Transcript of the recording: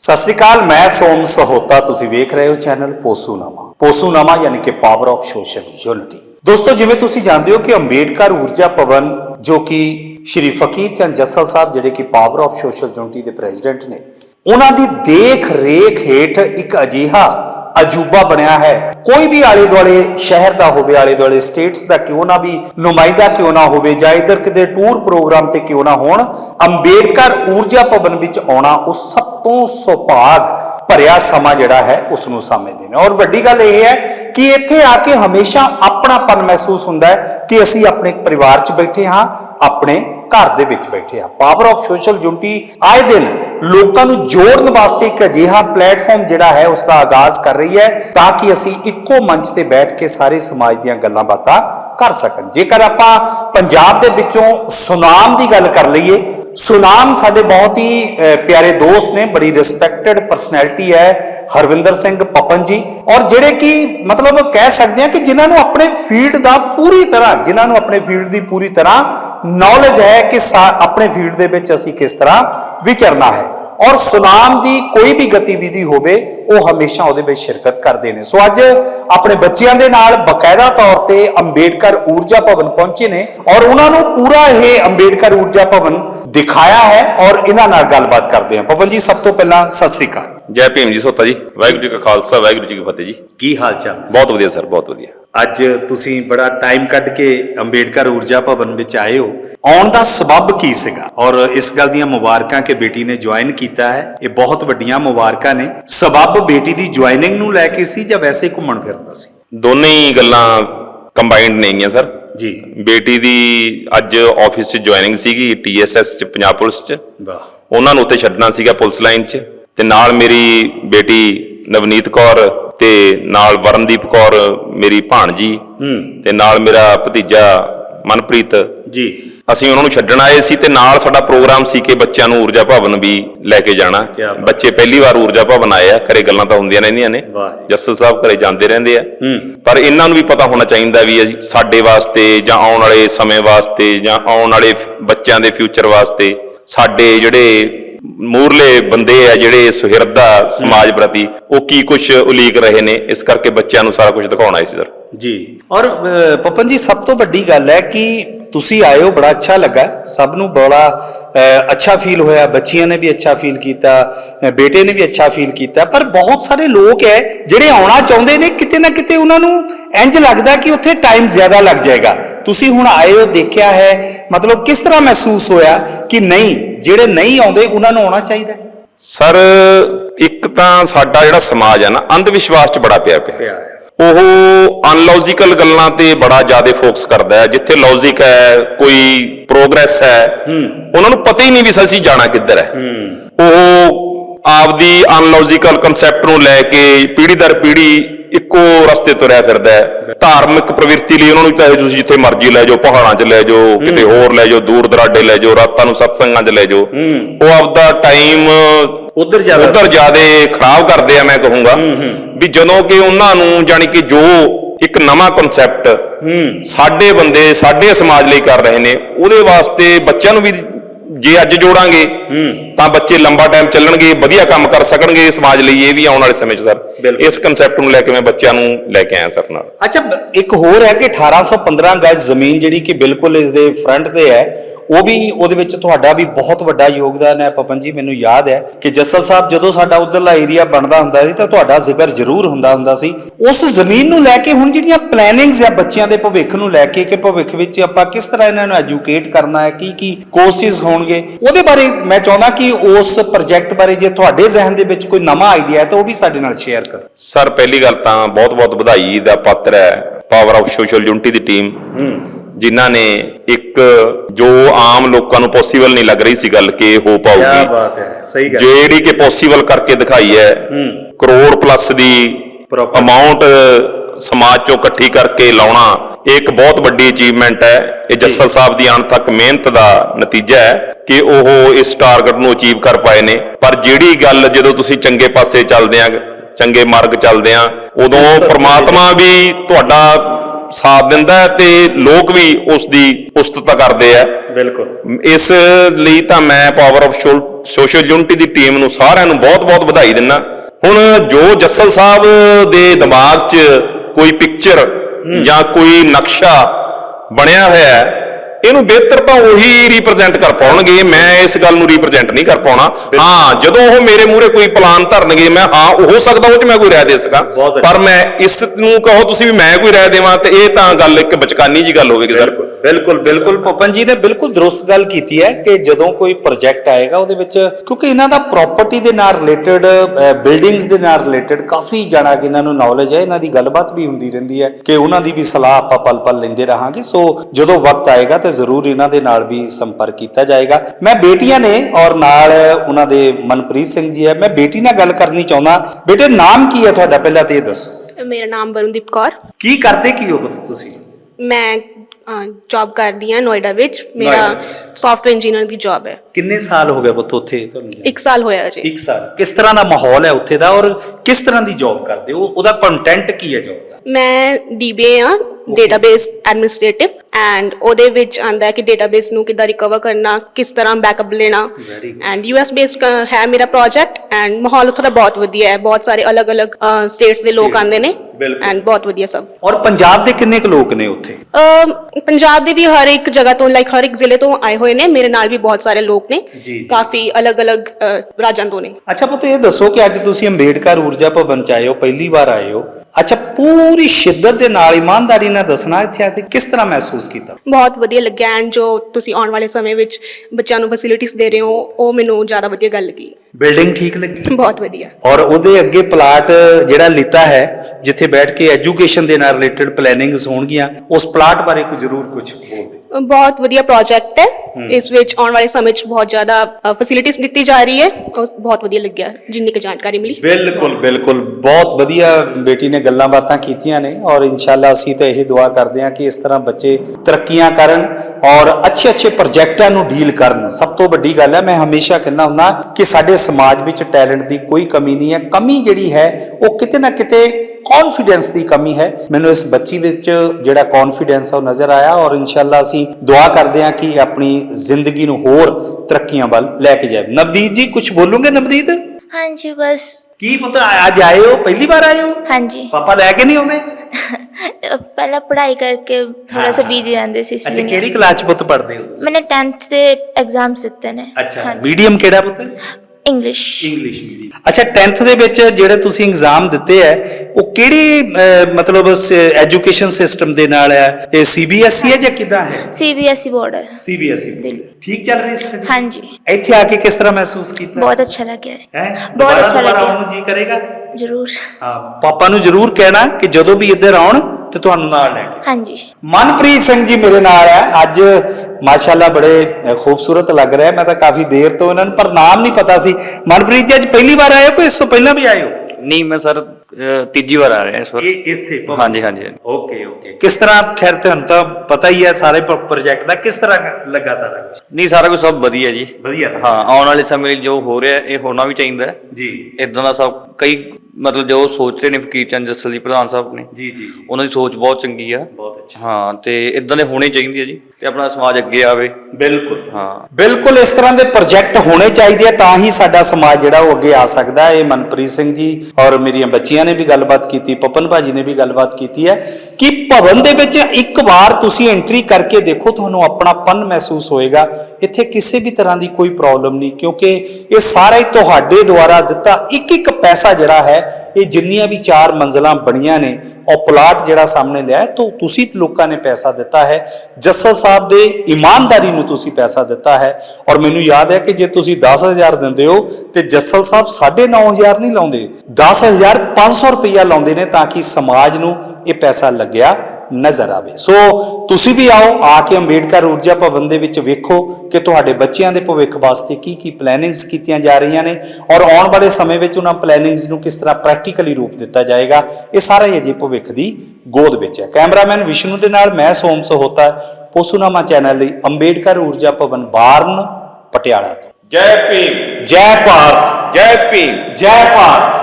ਸਤਿ ਸ੍ਰੀ ਅਕਾਲ, ਮੈਂ ਸੋਮ ਸਹੋਤਾ, ਤੁਸੀਂ ਵੇਖ ਰਹੇ ਹੋ ਚੈਨਲ ਪੋਸੂਨਾਮਾ ਪੋਸੂਨਾਮਾ ਯਾਨੀ ਕਿ ਪਾਵਰ ਆਫ ਸੋਸ਼ਲ ਯੂਨਿਟੀ ਦੋਸਤੋ, ਜਿਵੇਂ ਤੁਸੀਂ ਜਾਣਦੇ ਹੋ ਕਿ ਅੰਬੇਡਕਰ ਊਰਜਾ ਭਵਨ, ਜੋ ਕਿ ਸ਼੍ਰੀ ਫਕੀਰ ਚੰਦ ਜੱਸਲ ਸਾਹਿਬ ਜਿਹੜੇ ਕਿ ਪਾਵਰ ਆਫ ਸੋਸ਼ਲ ਯੂਨਿਟੀ ਦੇ ਪ੍ਰੈਜ਼ੀਡੈਂਟ ਨੇ, ਉਹਨਾਂ ਦੀ ਦੇਖ ਰੇਖ ਹੇਠ ਇੱਕ ਅਜੀਹਾ ਅਜੂਬਾ ਬਣਿਆ ਹੈ। ਕੋਈ ਵੀ ਆਲੇ ਦੁਆਲੇ ਸ਼ਹਿਰ ਦਾ ਹੋਵੇ ਆਲੇ ਦੁਆਲੇ ਸਟੇਟਸ ਦਾ ਕਿਉਂ ਨਾ ਵੀ ਨੁਮਾਇੰਦਾ ਕਿਉਂ ਨਾ ਹੋਵੇ ਜਾਂ ਇੱਧਰ ਕਿਤੇ ਟੂਰ ਪ੍ਰੋਗਰਾਮ ਤੇ ਕਿਉਂ ਨਾ ਹੋਣ, ਅੰਬੇਡਕਰ ਊਰਜਾ ਭਵਨ ਵਿੱਚ ਆਉਣਾ ਉਹ ਸਭ ਤੋਂ ਸੁਭਾਗ ਭਰਿਆ ਸਮਾਂ ਜਿਹੜਾ ਹੈ ਉਸ ਨੂੰ ਸਮਝਦੇ ਨੇ। ਔਰ ਵੱਡੀ ਗੱਲ ਇਹ ਹੈ ਕਿ ਇੱਥੇ ਆ ਕੇ ਹਮੇਸ਼ਾ ਆਪਣਾਪਨ ਮਹਿਸੂਸ ਹੁੰਦਾ ਹੈ ਕਿ ਅਸੀਂ ਆਪਣੇ ਪਰਿਵਾਰ 'ਚ ਬੈਠੇ ਹਾਂ, ਆਪਣੇ ਘਰ ਦੇ ਵਿੱਚ ਬੈਠੇ ਹਾਂ। ਪਾਵਰ ਆਫ ਸੋਸ਼ਲ ਯੂਨਿਟੀ ਆਏ ਦਿਨ ਲੋਕਾਂ ਨੂੰ ਜੋੜਨ ਵਾਸਤੇ ਇੱਕ ਅਜਿਹਾ ਪਲੇਟਫਾਰਮ ਜਿਹੜਾ ਹੈ ਉਸ ਦਾ ਆਗਾਜ਼ ਕਰ ਰਹੀ ਹੈ ਤਾਂ ਕਿ ਅਸੀਂ ਇੱਕੋ ਮੰਚ ਤੇ ਬੈਠ ਕੇ ਸਾਰੇ ਸਮਾਜ ਦੀਆਂ ਗੱਲਾਂ ਬਾਤਾਂ ਕਰ ਸਕਣ। ਜੇਕਰ ਆਪਾਂ ਪੰਜਾਬ ਦੇ ਵਿੱਚੋਂ ਸੁਨਾਮ ਦੀ ਗੱਲ ਕਰ ਲਈਏ, ਸੁਨਾਮ ਸਾਡੇ ਬਹੁਤ ਹੀ ਪਿਆਰੇ ਦੋਸਤ ਨੇ, ਬੜੀ ਰਿਸਪੈਕਟਡ ਪਰਸਨੈਲਿਟੀ ਹੈ ਹਰਵਿੰਦਰ ਸਿੰਘ ਪਪਨ ਜੀ। ਔਰ ਜਿਹੜੇ ਕਿ ਮਤਲਬ ਕਹਿ ਸਕਦੇ ਆ ਕਿ ਜਿਨ੍ਹਾਂ ਨੂੰ ਆਪਣੇ ਫੀਲਡ ਦਾ ਪੂਰੀ ਤਰ੍ਹਾਂ, ਜਿਨ੍ਹਾਂ ਨੂੰ ਆਪਣੇ ਫੀਲਡ ਦੀ ਪੂਰੀ ਤਰ੍ਹਾਂ ਨੌਲੇਜ ਹੈ ਕਿ ਆਪਣੇ ਫੀਲਡ ਦੇ ਵਿੱਚ ਅਸੀਂ ਕਿਸ ਤਰ੍ਹਾਂ ਵਿਚਰਨਾ ਹੈ। ਔਰ ਸੁਨਾਮ ਦੀ ਕੋਈ ਵੀ ਗਤੀਵਿਧੀ ਹੋਵੇ, ਉਹ ਹਮੇਸ਼ਾ ਉਹਦੇ ਵਿੱਚ ਸ਼ਿਰਕਤ ਕਰਦੇ ਨੇ। ਸੋ ਅੱਜ ਆਪਣੇ ਬੱਚਿਆਂ ਦੇ ਨਾਲ ਬਕਾਇਦਾ ਤੌਰ ਤੇ ਅੰਬੇਡਕਰ ਊਰਜਾ ਭਵਨ ਪਹੁੰਚੇ ਨੇ ਔਰ ਉਹਨਾਂ ਨੂੰ ਪੂਰਾ ਇਹ ਅੰਬੇਡਕਰ ਊਰਜਾ ਭਵਨ ਦਿਖਾਇਆ ਹੈ ਔਰ ਇਹਨਾਂ ਨਾਲ ਗੱਲਬਾਤ ਕਰਦੇ ਹਾਂ। ਪਵਨ ਜੀ, ਸਭ ਤੋਂ ਪਹਿਲਾਂ ਸਤਿ ਸ੍ਰੀ ਅਕਾਲ। ਜੈ ਭੀਮ ਜੀ ਸੋਤਾ ਜੀ ਵਾਹਿਗੁਰੂ ਜੀ ਕਾ ਖਾਲਸਾ ਵਾਹਿਗੁਰੂ ਜੀ ਕੀ ਫਤਿਹ ਜੀ। ਕੀ ਹਾਲ ਚਾਲ ਬਹੁਤ ਵਧੀਆ ਸਰ ਬਹੁਤ ਵਧੀਆ। ਅੱਜ ਤੁਸੀਂ ਬੜਾ ਟਾਈਮ ਕੱਢ ਕੇ ਅੰਬੇਡਕਰ ਊਰਜਾ ਭਵਨ ਵਿੱਚ ਆਏ ਹੋ। ਆਉਣ ਦਾ ਸਬਬ ਕੀ ਸੀਗਾ? ਔਰ ਇਸ ਗੱਲ ਦੀਆਂ ਮੁਬਾਰਕਾਂ ਕਿ ਬੇਟੀ ਨੇ ਜੁਆਇਨ ਕੀਤਾ ਹੈ ਇਹ ਬਹੁਤ ਵੱਡੀਆਂ ਮੁਬਾਰਕਾਂ ਨੇ। ਸਬਬ ਬੇਟੀ ਦੀ ਜੁਆਇਨਿੰਗ ਨੂੰ ਲੈ ਕੇ ਸੀ ਜਾਂ ਵੈਸੇ ਹੀ ਘੁੰਮਣ ਫਿਰਨ ਦਾ ਸੀ? ਦੋਨੇ ਹੀ ਗੱਲਾਂ ਕੰਬਾਈਨਡ ਨੇਗੀਆਂ ਸਰ। ਜੀ। ਬੇਟੀ ਦੀ ਅੱਜ ਆਫਿਸ 'ਚ ਜੁਆਇਨਿੰਗ ਸੀਗੀ ਟੀਐਸਐਸ 'ਚ ਪੰਜਾਬ ਪੁਲਿਸ 'ਚ। ਵਾਹ। ਉਹਨਾਂ ਨੂੰ ਉੱਥੇ ਛੱਡਣਾ ਸੀਗਾ ਪੁਲਿਸ ਲਾਈਨ 'ਚ। ਤੇ ਨਾਲ ਮੇਰੀ ਬੇਟੀ ਨਵਨੀਤ ਕੌਰ ਤੇ ਨਾਲ ਵਰਨਦੀਪ ਕੌਰ ਮੇਰੀ ਭਾਣਜੀ ਹੂੰ। ਤੇ ਨਾਲ ਮੇਰਾ ਭਤੀਜਾ ਮਨਪ੍ਰੀਤ। ਜੀ। ਅਸੀਂ ਉਹਨਾਂ ਨੂੰ ਛੱਡਣ ਆਏ ਸੀ ਤੇ ਨਾਲ ਸਾਡਾ ਪ੍ਰੋਗਰਾਮ ਸੀ ਕਿ ਬੱਚਿਆਂ ਨੂੰ ਊਰਜਾ ਭਵਨ ਵੀ ਲੈ ਕੇ ਜਾਣਾ। ਬੱਚੇ ਪਹਿਲੀ ਵਾਰ ਊਰਜਾ ਭਵਨ ਆਏ ਆ ਘਰੇ ਗੱਲਾਂ ਤਾਂ ਹੁੰਦੀਆਂ ਰਹਿੰਦੀਆਂ ਨੇ। ਜੱਸਲ ਸਾਹਿਬ ਘਰੇ ਜਾਂਦੇ ਰਹਿੰਦੇ ਆ। ਪਰ ਇਹਨਾਂ ਨੂੰ ਵੀ ਪਤਾ ਹੋਣਾ ਚਾਹੀਦਾ ਵੀ ਸਾਡੇ ਵਾਸਤੇ ਜਾਂ ਆਉਣ ਵਾਲੇ ਸਮੇਂ ਵਾਸਤੇ ਜਾਂ ਆਉਣ ਵਾਲੇ ਬੱਚਿਆਂ ਦੇ ਫਿਊਚਰ ਵਾਸਤੇ ਸਾਡੇ ਜਿਹੜੇ ਮੂਰਲੇ ਬੰਦੇ ਆ ਜਿਹੜੇ ਸੁਹਿਰਦਾ ਸਮਾਜ ਪ੍ਰਤੀ ਉਹ ਕੀ ਕੁਝ ਉਲੀਕ ਰਹੇ ਨੇ? ਇਸ ਕਰਕੇ ਬੱਚਿਆਂ ਨੂੰ ਸਾਰਾ ਕੁਝ ਦਿਖਾਉਣਾ ਹੈ ਸੀ ਸਰ ਜੀ। ਔਰ ਪਪਨ ਜੀ, ਸਭ ਤੋਂ ਵੱਡੀ ਗੱਲ ਹੈ ਕਿ ਤੁਸੀਂ ਆਏ ਹੋ ਬੜਾ ਅੱਛਾ ਲੱਗਾ। ਸਭ ਨੂੰ ਬੜਾ ਅੱਛਾ ਫੀਲ ਹੋਇਆ। ਬੱਚੀਆਂ ਨੇ ਵੀ ਅੱਛਾ ਫੀਲ ਕੀਤਾ ਬੇਟੇ ਨੇ ਵੀ ਅੱਛਾ ਫੀਲ ਕੀਤਾ। ਪਰ ਬਹੁਤ ਸਾਰੇ ਲੋਕ ਹੈ ਜਿਹੜੇ ਆਉਣਾ ਚਾਹੁੰਦੇ ਨੇ ਕਿਤੇ ਨਾ ਕਿਤੇ ਉਹਨਾਂ ਨੂੰ ਇੰਜ ਲੱਗਦਾ ਕਿ ਉੱਥੇ ਟਾਈਮ ਜ਼ਿਆਦਾ ਲੱਗ ਜਾਏਗਾ। ਤੁਸੀਂ ਹੁਣ ਆਏ ਹੋ ਦੇਖਿਆ ਹੈ ਮਤਲਬ ਕਿਸ ਤਰ੍ਹਾਂ ਮਹਿਸੂਸ ਹੋਇਆ ਕਿ ਨਹੀਂ ਜਿਹੜੇ ਨਹੀਂ ਆਉਂਦੇ ਉਹਨਾਂ ਨੂੰ ਆਉਣਾ ਚਾਹੀਦਾ ਹੈ? ਸਰ ਇੱਕ ਤਾਂ ਸਾਡਾ ਜਿਹੜਾ ਸਮਾਜ ਹੈ ਨਾ ਅੰਧ ਵਿਸ਼ਵਾਸ 'ਚ ਬੜਾ ਪਿਆ ਪਿਆ। ਉਹ ਅਨਲੌਜੀਕਲ ਗੱਲਾਂ ਤੇ ਬੜਾ ਜ਼ਿਆਦਾ ਫੋਕਸ ਕਰਦਾ ਹੈ ਜਿੱਥੇ ਲੌਜੀਕ ਹੈ ਕੋਈ ਪ੍ਰੋਗਰੈਸ ਹੈ ਉਹਨਾਂ ਨੂੰ ਪਤਾ ਹੀ ਨਹੀਂ ਵੀ ਅਸੀਂ ਜਾਣਾ ਕਿੱਧਰ ਹੈ। ਉਹ ਆਪਦੀ ਅਨਲੌਜੀਕਲ ਕਨਸੈਪਟ ਨੂੰ ਲੈ ਕੇ ਪੀੜ੍ਹੀ ਦਰ ਪੀੜ੍ਹੀ ਇੱਕੋ ਰਸਤੇ ਤੁਰਿਆ ਫਿਰਦਾ ਹੈ। ਧਾਰਮਿਕ ਪ੍ਰਵਿਰਤੀ ਲਈ ਉਹਨਾਂ ਨੂੰ ਚਾਹੇ ਤੁਸੀਂ ਜਿੱਥੇ ਮਰਜ਼ੀ ਲੈ ਜਾਓ ਪਹਾੜਾਂ 'ਚ ਲੈ ਜਾਓ ਕਿਤੇ ਹੋਰ ਲੈ ਜਾਓ ਦੂਰ ਦਰਾਡੇ ਲੈ ਜਾਓ ਰਾਤਾਂ ਨੂੰ ਸਤਸੰਗਾਂ 'ਚ ਲੈ ਜਾਓ। ਉਹ ਆਪਦਾ ਟਾਈਮ ਉਧਰ ਜ਼ਿਆਦਾ ਉਧਰ ਜਿਆਦੇ ਖਰਾਬ ਕਰਦੇ ਆ ਮੈਂ ਕਹੂੰਗਾ। ਵੀ ਜਦੋਂ ਕਿ ਉਹਨਾਂ ਨੂੰ ਜਾਣੀ ਕਿ ਜੋ ਇੱਕ ਨਵਾਂ ਕਨਸੈਪਟ ਸਾਡੇ ਬੰਦੇ ਸਾਡੇ ਸਮਾਜ ਲਈ ਕਰ ਰਹੇ ਨੇ ਉਹਦੇ ਵਾਸਤੇ ਬੱਚਿਆਂ ਨੂੰ ਵੀ ਜੇ ਅੱਜ ਜੋੜਾਂਗੇ ਤਾਂ ਬੱਚੇ ਲੰਬਾ ਟਾਈਮ ਚੱਲਣਗੇ ਵਧੀਆ ਕੰਮ ਕਰ ਸਕਣਗੇ ਸਮਾਜ ਲਈ ਇਹ ਵੀ ਆਉਣ ਵਾਲੇ ਸਮੇਂ 'ਚ ਸਰ। ਇਸ ਕਨਸੈਪਟ ਨੂੰ ਲੈ ਕੇ ਮੈਂ ਬੱਚਿਆਂ ਨੂੰ ਲੈ ਕੇ ਆਇਆ ਸਰ ਨਾਲ। ਅੱਛਾ ਇੱਕ ਹੋਰ ਹੈ ਕਿ 1815 ਗਜ ਜ਼ਮੀਨ ਜਿਹੜੀ ਕਿ ਬਿਲਕੁਲ ਇਸ ਦੇ ਫਰੰਟ ਤੇ ਹੈ ਉਹ ਵੀ ਉਹਦੇ ਵਿੱਚ ਤੁਹਾਡਾ ਵੀ ਬਹੁਤ ਵੱਡਾ ਯੋਗਦਾਨ ਹੈ। ਪਪਨ ਜੀ ਮੈਨੂੰ ਯਾਦ ਹੈ ਕਿ ਜੱਸਲ ਸਾਹਿਬ ਜਦੋਂ ਸਾਡਾ ਉਧਰਲਾ ਏਰੀਆ ਬਣਦਾ ਹੁੰਦਾ ਸੀ ਤਾਂ ਤੁਹਾਡਾ ਜ਼ਿਕਰ ਜ਼ਰੂਰ ਹੁੰਦਾ ਹੁੰਦਾ ਸੀ। ਉਸ ਜ਼ਮੀਨ ਨੂੰ ਲੈ ਕੇ ਹੁਣ ਜਿਹੜੀਆਂ ਪਲੈਨਿੰਗਸ ਆ ਬੱਚਿਆਂ ਦੇ ਭਵਿੱਖ ਨੂੰ ਲੈ ਕੇ ਕਿ ਭਵਿੱਖ ਵਿੱਚ ਆਪਾਂ ਕਿਸ ਤਰ੍ਹਾਂ ਇਹਨਾਂ ਨੂੰ ਐਜੂਕੇਟ ਕਰਨਾ ਹੈ ਕੀ ਕੀ ਕੋਰਸਿਸ ਹੋਣਗੇ ਉਹਦੇ ਬਾਰੇ ਮੈਂ ਚਾਹੁੰਦਾ ਕਿ ਉਸ ਪ੍ਰੋਜੈਕਟ ਬਾਰੇ ਜੇ ਤੁਹਾਡੇ ਜ਼ਿਹਨ ਦੇ ਵਿੱਚ ਕੋਈ ਨਵਾਂ ਆਈਡੀਆ ਹੈ ਤਾਂ ਉਹ ਵੀ ਸਾਡੇ ਨਾਲ ਸ਼ੇਅਰ ਕਰੋ। ਸਰ ਪਹਿਲੀ ਗੱਲ ਤਾਂ ਬਹੁਤ-ਬਹੁਤ ਵਧਾਈ ਦਾ ਪਾਤਰ ਹੈ। ਪਾਵਰ ਆਫ ਸੋਸ਼ਲ ਯੂਨਿਟੀ ਦੀ ਟੀਮ ਜਿਨ੍ਹਾਂ ਨੇ ਇੱਕ ਜੋ ਆਮ ਲੋਕਾਂ ਨੂੰ ਪੋਸੀਬਲ ਨਹੀਂ ਲੱਗ ਰਹੀ ਸੀ ਗੱਲ ਕਿ ਇਹ ਹੋ ਪਾਊਗੀ। ਬਾਤ ਹੈ ਸਹੀ ਜਿਹੜੀ ਕਿ ਪੋਸੀਬਲ ਕਰਕੇ ਦਿਖਾਈ ਹੈ ਕਰੋੜ ਪਲੱਸ ਦੀ Proper. ਅਮਾਉਂਟ ਸਮਾਜ ਚੋਂ ਇਕੱਠੀ ਕਰਕੇ ਲਾਉਣਾ ਇਹ ਇੱਕ ਬਹੁਤ ਵੱਡੀ ਅਚੀਵਮੈਂਟ ਹੈ। ਇਹ ਜੱਸਲ ਸਾਹਿਬ ਦੀ ਅਣਥੱਕ ਮਿਹਨਤ ਦਾ ਨਤੀਜਾ ਹੈ ਕਿ ਉਹ ਇਸ ਟਾਰਗੇਟ ਨੂੰ ਅਚੀਵ ਕਰ ਪਾਏ ਨੇ। ਪਰ ਜਿਹੜੀ ਗੱਲ ਜਦੋਂ ਤੁਸੀਂ ਚੰਗੇ ਪਾਸੇ ਚੱਲਦੇ ਆ ਚੰਗੇ ਮਾਰਗ ਚੱਲਦੇ ਆ ਉਦੋਂ ਪ੍ਰਮਾਤਮਾ ਵੀ ਤੁਹਾਡਾ ਸਾਥ ਦਿੰਦਾ ਹੈ ਤੇ ਲੋਕ ਵੀ ਉਸ ਦੀ ਉਸਤਤਾ ਕਰਦੇ ਆ। ਬਿਲਕੁਲ। ਇਸ ਲਈ ਤਾਂ ਮੈਂ ਪਾਵਰ ਆਫ ਸੋਸ਼ਲ ਯੂਨਿਟੀ ਦੀ ਟੀਮ ਨੂੰ ਸਾਰਿਆਂ ਨੂੰ ਬਹੁਤ-ਬਹੁਤ ਵਧਾਈ ਦਿੰਦਾ ਹੁਣ ਜੋ ਜੱਸਲ ਸਾਹਿਬ ਦੇ ਦਿਮਾਗ 'ਚ ਕੋਈ ਪਿਕਚਰ ਜਾਂ ਕੋਈ ਨਕਸ਼ਾ ਬਣਿਆ ਹੋਇਆ ਹੈ ਇਹਨੂੰ ਬਿਹਤਰ ਤਾਂ ਉਹੀ ਰਿਪਰੈਜ਼ੈਂਟ ਕਰ ਪਾਉਣਗੇ। ਮੈਂ ਇਸ ਗੱਲ ਨੂੰ ਰਿਪਰੈਜ਼ੈਂਟ ਨਹੀਂ ਕਰ ਪਾਉਣਾ। ਹਾਂ ਜਦੋਂ ਉਹ ਮੇਰੇ ਮੂਹਰੇ ਕੋਈ ਪਲਾਨ ਧਰਨਗੇ ਮੈਂ ਹਾਂ ਉਹ ਹੋ ਸਕਦਾ ਉਹ 'ਚ ਮੈਂ ਕੋਈ ਰਾਏ ਦੇ ਸਕਾਂ। ਪਰ ਮੈਂ ਇਸ ਨੂੰ ਕਹੋ ਤੁਸੀਂ ਵੀ ਮੈਂ ਕੋਈ ਰਾਏ ਦੇਵਾਂ ਤੇ ਇਹ ਤਾਂ ਗੱਲ ਇੱਕ ਬਚਕਾਨੀ ਜੀ ਗੱਲ ਹੋਵੇਗੀ ਸਰ। ਬਿਲਕੁਲ ਬਿਲਕੁਲ। ਪਪਨ ਜੀ ਨੇ ਬਿਲਕੁਲ ਦਰੁਸਤ ਗੱਲ ਕੀਤੀ ਹੈ ਕਿ ਜਦੋਂ ਕੋਈ ਪ੍ਰੋਜੈਕਟ ਆਏਗਾ ਉਹਦੇ ਵਿੱਚ ਕਿਉਂਕਿ ਇਹਨਾਂ ਦਾ ਪ੍ਰਾਪਰਟੀ ਦੇ ਨਾਲ ਰਿਲੇਟਡ ਬਿਲਡਿੰਗਸ ਦੇ ਨਾਲ ਰਿਲੇਟਡ ਕਾਫੀ ਜਾਣਾ ਕਿ ਇਹਨਾਂ ਨੂੰ ਨੌਲੇਜ ਹੈ ਇਹਨਾਂ ਦੀ ਗੱਲਬਾਤ ਵੀ ਹੁੰਦੀ ਰਹਿੰਦੀ ਹੈ ਕਿ ਉਹਨਾਂ ਦੀ ਵੀ ਸਲਾਹ ਆਪਾਂ ਪਲ ਪਲ ਲੈਂਦੇ ਰਹਾਂਗੇ। ਸੋ ਜਦੋਂ ਵਕਤ ਆਏਗਾ ਤੇ ਜ਼ਰੂਰ ਇਹਨਾਂ ਦੇ ਨਾਲ ਵੀ ਸੰਪਰਕ ਕੀਤਾ ਜਾਏਗਾ। ਮੈਂ ਬੇਟੀਆਂ ਨੇ ਔਰ ਨਾਲ ਉਹਨਾਂ ਦੇ ਮਨਪ੍ਰੀਤ ਸਿੰਘ ਜੀ ਹੈ ਮੈਂ ਬੇਟੀ ਨਾਲ ਗੱਲ ਕਰਨੀ ਚਾਹੁੰਦਾ। ਬੇਟੇ ਨਾਮ ਕੀ ਹੈ ਤੁਹਾਡਾ? ਪਹਿਲਾਂ ਤੇ ਇਹ ਦੱਸੋ। ਮੇਰਾ ਨਾਮ ਵਰੁਣਦੀਪ ਕੌਰ। ਕੀ ਕਰਦੇ ਕੀ ਹੋ ਤੁਸੀਂ? ਮੈਂ ਜੌਬ ਕਰਦੀ ਹਾਂ ਨੋਇਡਾ ਵਿੱਚ। ਮੇਰਾ ਨੋਇਡਾ ਵਿੱਚ। ਸੌਫਟਵੇਅਰ ਇੰਜੀਨੀਅਰ ਦੀ ਜੌਬ ਹੈ। ਕਿੰਨੇ ਸਾਲ ਹੋ ਗਏ ਪੁੱਤ ਉੱਥੇ ਤੁਹਾਨੂੰ ਇੱਕ ਸਾਲ ਹੋਇਆ ਜੀ ਇੱਕ ਸਾਲ। ਕਿਸ ਤਰ੍ਹਾਂ ਦਾ ਮਾਹੌਲ ਹੈ ਉੱਥੇ ਦਾ ਔਰ ਕਿਸ ਤਰ੍ਹਾਂ ਦੀ ਜੌਬ ਕਰਦੇ ਹੋ? ਉਹਦਾ ਕੰਟੈਂਟ ਕੀ ਹੈ ਜੌਬ ਦਾ? ਮੈਂ DBA ਆ ਡੇਟਾਬੇਸ ਐਡਮਿਨਿਸਟ੍ਰੇਟਿਵ ਐਂਡ ਉਹਦੇ ਵਿੱਚ ਆਂਦਾ ਹੈ ਕਿ ਡੇਟਾਬੇਸ ਨੂੰ ਕਿੱਦਾਂ ਰਿਕਵਰ ਕਰਨਾ ਕਿਸ ਤਰ੍ਹਾਂ ਬੈਕਅਪ ਲੈਣਾ। Very good. And US based ਹੈ ਮੇਰਾ ਪ੍ਰੋਜੈਕਟ ਐਂਡ ਮਾਹੌਲ ਉੱਥੋਂ ਦਾ ਬਹੁਤ ਵਧੀਆ ਹੈ। ਬਹੁਤ ਸਾਰੇ ਅਲੱਗ-ਅਲੱਗ ਸਟੇਟਸ ਦੇ ਲੋਕ ਆਉਂਦੇ ਨੇ ਬਿਲਕੁਲ। ਐਂਡ ਬਹੁਤ ਵਧੀਆ ਸਭ। ਔਰ ਪੰਜਾਬ ਦੇ ਕਿੰਨੇ ਕੁ ਲੋਕ ਨੇ ਉੱਥੇ? ਅਮ ਪੰਜਾਬ ਦੇ ਵੀ ਹਰ ਇੱਕ ਜਗ੍ਹਾ ਤੋਂ ਲਾਈਕ ਹਰ ਇੱਕ ਜ਼ਿਲ੍ਹੇ ਤੋਂ ਆਏ ਹੋਏ ਨੇ। ਮੇਰੇ ਨਾਲ ਵੀ ਬਹੁਤ ਸਾਰੇ ਲੋਕ ਨੇ। ਜੀ, ਜੀ। ਕਾਫੀ ਅਲੱਗ-ਅਲੱਗ ਅ, ਰਾਜਾਂ ਤੋਂ ਨੇ। ਅੱਛਾ ਪੁੱਤ ਇਹ ਦੱਸੋ ਕਿ ਅੱਜ ਤੁਸੀਂ ਅੰਬੇਡਕਰ ਊਰਜਾ ਭਵਨ ਚ ਆਏ ਹੋ ਪਹਿਲੀ ਵਾਰ ਆਏ ਹੋ। ਅੱਛਾ ਪੂਰੀ ਸ਼ਿੱਦਤ ਦੇ ਨਾਲ ਇਮਾਨਦਾਰੀ ਨਾਲ ਦੱਸਣਾ ਇੱਥੇ ਆ ਕੇ ਕਿਸ ਤਰ੍ਹਾਂ ਮਹਿਸੂਸ ਕੀਤਾ? ਬਹੁਤ ਵਧੀਆ ਲੱਗਿਆ ਐਂਡ ਜੋ ਤੁਸੀਂ ਆਉਣ ਵਾਲੇ ਸਮੇਂ ਵਿੱਚ ਬੱਚਿਆਂ ਨੂੰ ਫੈਸਿਲਿਟੀਆਂ ਦੇ ਰਹੇ ਹੋ ਉਹ ਮੈਨੂੰ ਜ਼ਿਆਦਾ ਵਧੀਆ ਗੱਲ ਲੱਗੀ। ਬਿਲਡਿੰਗ ਠੀਕ ਲੱਗੀ? ਬਹੁਤ ਵਧੀਆ। ਔਰ ਉਹਦੇ ਅੱਗੇ ਪਲਾਟ ਜਿਹੜਾ ਲਿੱਤਾ ਹੈ ਜਿੱਥੇ ਬੈਠ ਕੇ ਐਜੂਕੇਸ਼ਨ ਦੇ ਨਾਲ ਰਿਲੇਟਡ ਪਲੈਨਿੰਗਸ ਹੋਣਗੀਆਂ ਉਸ ਪਲਾਟ ਬਾਰੇ ਕੁਝ ਜ਼ਰੂਰ ਕੁਝ ਬੋਲ ਦੇ ਬਹੁਤ ਵਧੀਆ ਪ੍ਰੋਜੈਕਟ ਹੈ। ਇਸ ਵਿੱਚ ਆਉਣ ਵਾਲੇ ਸਮੇਂ 'ਚ ਬਹੁਤ ਜ਼ਿਆਦਾ ਫੈਸਿਲਿਟੀਆਂ ਦਿੱਤੀ ਜਾ ਰਹੀ ਹੈ। ਬਹੁਤ ਵਧੀਆ ਲੱਗਿਆ ਜਿੰਨੀ ਕੁ ਜਾਣਕਾਰੀ ਮਿਲੀ। ਬਿਲਕੁਲ ਬਿਲਕੁਲ। ਬਹੁਤ ਵਧੀਆ ਬੇਟੀ ਨੇ ਗੱਲਾਂ ਬਾਤਾਂ ਕੀਤੀਆਂ ਨੇ ਔਰ ਇਨਸ਼ਾਅੱਲਾ ਅਸੀਂ ਤਾਂ ਇਹ ਦੁਆ ਕਰਦੇ ਹਾਂ ਕਿ ਇਸ ਤਰ੍ਹਾਂ ਬੱਚੇ ਤਰੱਕੀਆਂ ਕਰਨ ਔਰ ਅੱਛੇ ਅੱਛੇ ਪ੍ਰੋਜੈਕਟਾਂ ਨੂੰ ਡੀਲ ਕਰਨ। ਸਭ ਤੋਂ ਵੱਡੀ ਗੱਲ ਹੈ ਮੈਂ ਹਮੇਸ਼ਾ ਕਹਿੰਦਾ ਹੁੰਦਾ ਕਿ ਸਾਡੇ ਸਮਾਜ ਵਿੱਚ ਟੈਲੈਂਟ ਦੀ ਕੋਈ ਕਮੀ ਨਹੀਂ ਹੈ। ਕਮੀ ਜਿਹੜੀ ਹੈ ਉਹ ਕਿਤੇ ਨਾ ਕਿਤੇ ਕੌਨਫੀਡੈਂਸ ਦੀ ਕਮੀ ਹੈ। ਮੈਨੂੰ ਇਸ ਬੱਚੀ ਵਿੱਚ ਜਿਹੜਾ ਕੌਨਫੀਡੈਂਸ ਆ ਉਹ ਨਜ਼ਰ ਆਇਆ ਔਰ ਇਨਸ਼ਾਅੱਲਾ ਅਸੀਂ ਦੁਆ ਕਰਦੇ ਹਾਂ ਕਿ ਆਪਣੀ ਜ਼ਿੰਦਗੀ ਨੂੰ ਹੋਰ ਤਰੱਕੀਆਂ ਵੱਲ ਲੈ ਕੇ ਜਾਏ। ਨਵਦੀਪ ਜੀ ਕੁਝ ਬੋਲੋਗੇ ਨਵਦੀਪ? ਹਾਂਜੀ ਬਸ। ਕੀ ਪਤਾ ਅੱਜ ਆਏ ਹੋ? ਪਹਿਲੀ ਵਾਰ ਆਏ ਹੋ? ਹਾਂਜੀ। ਪਾਪਾ ਲੈ ਕੇ ਨਹੀਂ ਆਉਂਦੇ? ਪਹਿਲਾਂ ਪੜ੍ਹਾਈ ਕਰਕੇ ਥੋੜਾ ਸਾ ਬਿਜ਼ੀ ਰਹਿੰਦੇ ਸੀ ਇਸ ਅੱਛਾ ਲਈ ਕਿਹੜੀ ਕਲਾਸ ਚ ਪੁੱਤ ਪੜ੍ਹਦੇ ਹੋ ਮੈंने 10th ਦੇ ਐਗਜ਼ਾਮਸ ਦਿੱਤੇ ਨੇ। ਅੱਛਾ ਮੀਡੀਅਮ ਕਿਹੜਾ ਪੁੱਤ? ਇੰਗਲਿਸ਼ ਇੰਗਲਿਸ਼ ਮੀਡੀਅਮ ਅੱਛਾ 10th ਦੇ ਵਿੱਚ ਜਿਹੜੇ ਤੁਸੀਂ ਐਗਜ਼ਾਮ ਦਿੱਤੇ ਹੈ ਉਹ ਕਿਹੜੀ ਅਹ, ਮਤਲਬ ਐਜੂਕੇਸ਼ਨ ਸਿਸਟਮ ਦੇ ਨਾਲ ਹੈ ਇਹ ਸੀਬੀਐਸਈ ਹੈ ਜਾਂ ਕਿਦਾਂ ਹੈ? ਸੀਬੀਐਸਈ ਬੋਰਡ ਹੈ। ਸੀਬੀਐਸਈ ਦਿੱਲੀ। ਠੀਕ ਚੱਲ ਰਹੀ ਸਟੱਡੀ ਹਾਂਜੀ। ਇੱਥੇ ਆ ਕੇ ਕਿਸ ਤਰ੍ਹਾਂ ਮਹਿਸੂਸ ਕੀਤਾ? ਬਹੁਤ ਅੱਛਾ ਲੱਗਿਆ ਹੈ। ਹੈ? ਬਹੁਤ ਅੱਛਾ ਲੱਗਿਆ। ਜੀ ਕਰੇਗਾ? ਜ਼ਰੂਰ। ਹਾਂ ਪਾਪਾ ਨੂੰ ਜ਼ਰੂਰ ਕਹਿਣਾ ਕਿ ਜਦੋਂ ਵੀ ਇੱਧਰ ਆਉਣ ਤੇ ਤੁਹਾਨੂੰ ਨਾਲ ਲੈ ਕੇ। ਹਾਂਜੀ ਮਨਪ੍ਰੀਤ ਸਿੰਘ ਜੀ ਮੇਰੇ ਨਾਲ ਹੈ। ਅੱਜ ਮਾਸ਼ਾਅੱਲਾ ਬੜੇ ਖੂਬਸੂਰਤ ਲੱਗ ਰਿਹਾ ਮੈਂ ਤਾਂ ਕਾਫੀ ਦੇਰ ਤੋਂ ਇਹਨਾਂ ਨੂੰ ਪਰ ਨਾਮ ਨਹੀਂ ਪਤਾ ਸੀ। ਮਨਪ੍ਰੀਤ ਜੀ ਅੱਜ ਪਹਿਲੀ ਵਾਰ ਆਏ ਹੋ ਕਿ ਇਸ ਤੋਂ ਪਹਿਲਾਂ ਵੀ ਆਏ ਹੋ? ਨਹੀਂ ਮੈਂ ਸਰ ਤੀਜੀ ਵਾਰ ਆ ਰਿਹਾ ਇਸ ਵਾਰ। ਇਹ ਇੱਥੇ ਹਾਂਜੀ ਹਾਂਜੀ ਹਾਂਜੀ। Okay okay. ਕਿਸ ਤਰ੍ਹਾਂ? ਖੈਰ ਤੁਹਾਨੂੰ ਤਾਂ ਪਤਾ ਹੀ ਹੈ ਸਾਰੇ ਪ੍ਰੋਜੈਕਟ ਦਾ। ਕਿਸ ਤਰ੍ਹਾਂ ਲੱਗਾ ਸਾਰਾ ਕੁਝ ਨਹੀਂ ਸਾਰਾ ਕੁਝ ਸਭ ਵਧੀਆ ਜੀ। ਵਧੀਆ। ਹਾਂ ਆਉਣ ਵਾਲੇ ਸਮੇਂ ਲਈ ਜੋ ਹੋ ਰਿਹਾ ਹੈ, ਇਹ ਹੋਣਾ ਵੀ ਚਾਹੀਦਾ ਹੈ। ਜੀ। ਇਦਾਂ ਦਾ ਸਭ ਕਈ ਮਤਲਬ ਜੋ ਸੋਚ ਰਹੇ ਨੇ ਫਕੀਰ ਚੰਦ ਜੱਸਲ ਜੀ ਪ੍ਰਧਾਨ ਸਾਹਿਬ ਨੇ ਜੀ ਜੀ ਜੀ। ਉਹਨਾਂ ਦੀ ਸੋਚ ਬਹੁਤ ਚੰਗੀ ਆ। ਬਹੁਤ ਅੱਛਾ। ਹਾਂ ਤੇ ਇਦਾਂ ਦੇ ਹੋਣੇ ਚਾਹੀਦੇ ਆ ਜੀ ਤੇ ਆਪਣਾ ਸਮਾਜ ਅੱਗੇ ਆਵੇ। ਬਿਲਕੁਲ। ਹਾਂ। ਬਿਲਕੁਲ ਇਸ ਤਰ੍ਹਾਂ ਦੇ ਪ੍ਰੋਜੈਕਟ ਹੋਣੇ ਚਾਹੀਦੇ ਆ ਤਾਂ ਹੀ ਸਾਡਾ ਸਮਾਜ ਜਿਹੜਾ ਉਹ ਅੱਗੇ ਆ ਸਕਦਾ ਹੈ। ਇਹ ਮਨਪ੍ਰੀਤ ਸਿੰਘ ਜੀ ਔਰ ਮੇਰੀਆਂ ਬੱਚੀਆਂ ਨੇ ਵੀ ਗੱਲਬਾਤ ਕੀਤੀ ਪਪਨ ਭਾਜੀ ਨੇ ਵੀ ਗੱਲਬਾਤ ਕੀਤੀ ਹੈ ਕਿ ਭਵਨ ਦੇ ਵਿੱਚ ਇੱਕ ਵਾਰ ਤੁਸੀਂ ਐਂਟਰੀ ਕਰਕੇ ਦੇਖੋ ਤੁਹਾਨੂੰ ਆਪਣਾਪਨ ਮਹਿਸੂਸ ਹੋਏਗਾ। ਇੱਥੇ ਕਿਸੇ ਵੀ ਤਰ੍ਹਾਂ ਦੀ ਕੋਈ ਪ੍ਰੋਬਲਮ ਨਹੀਂ ਕਿਉਂਕਿ ਇਹ ਸਾਰਾ ਹੀ ਤੁਹਾਡੇ ਦੁਆਰਾ ਦਿੱਤਾ ਇੱਕ ਇੱਕ ਪੈਸਾ ਜਿਹੜਾ ਹੈ ਇਹ ਜਿੰਨੀਆਂ ਵੀ ਚਾਰ ਮੰਜ਼ਲਾਂ ਬਣੀਆਂ ਨੇ ਉਹ ਪਲਾਟ ਜਿਹੜਾ ਸਾਹਮਣੇ ਲਿਆ ਹੈ, ਤਾਂ ਤੁਸੀਂ ਲੋਕਾਂ ਨੇ ਪੈਸਾ ਦਿੱਤਾ ਹੈ। ਜੱਸਲ ਸਾਹਿਬ ਦੇ ਇਮਾਨਦਾਰੀ ਨੂੰ ਤੁਸੀਂ ਪੈਸਾ ਦਿੱਤਾ ਹੈ। ਔਰ ਮੈਨੂੰ ਯਾਦ ਹੈ ਕਿ ਜੇ ਤੁਸੀਂ 10000 ਦਿੰਦੇ ਹੋ ਤੇ ਜੱਸਲ ਸਾਹਿਬ 9500 ਨਹੀਂ ਲਾਉਂਦੇ 10500 ਰੁਪਇਆ ਲਾਉਂਦੇ ਨੇ ਤਾਂ ਕਿ ਸਮਾਜ ਨੂੰ ਇਹ ਪੈਸਾ ਲੱਗਿਆ। ਨਜ਼ਰ ਆਵੇ। ਸੋ ਤੁਸੀਂ ਵੀ ਆਓ ਆ ਕੇ ਅੰਬੇਡਕਰ ਊਰਜਾ ਭਵਨ ਦੇ ਵਿੱਚ ਵੇਖੋ ਕਿ ਤੁਹਾਡੇ ਬੱਚਿਆਂ ਦੇ ਭਵਿੱਖ ਵਾਸਤੇ ਕੀ ਕੀ ਪਲੈਨਿੰਗਸ ਕੀਤੀਆਂ ਜਾ ਰਹੀਆਂ ਨੇ ਔਰ ਆਉਣ ਵਾਲੇ ਸਮੇਂ ਵਿੱਚ ਉਹਨਾਂ ਪਲੈਨਿੰਗਸ ਨੂੰ ਕਿਸ ਤਰ੍ਹਾਂ ਪ੍ਰੈਕਟੀਕਲੀ ਰੂਪ ਦਿੱਤਾ ਜਾਏਗਾ ਇਹ ਸਾਰਾ ਹੀ ਅਜੇ ਭਵਿੱਖ ਦੀ ਗੋਦ ਵਿੱਚ ਹੈ। ਕੈਮਰਾਮੈਨ ਵਿਸ਼ਨੂੰ ਦੇ ਨਾਲ ਮੈਂ ਸੋਮ ਸਹੋਤਾ ਪੋਸੂਨਾਮਾ ਚੈਨਲ ਲਈ ਅੰਬੇਡਕਰ ਊਰਜਾ ਭਵਨ ਬਾਰਨ ਪਟਿਆਲਾ ਤੋਂ। ਜੈ ਭੀਮ। ਜੈ ਭਾਰਤ। ਜੈ ਭੀਮ। ਜੈ ਭਾਰਤ।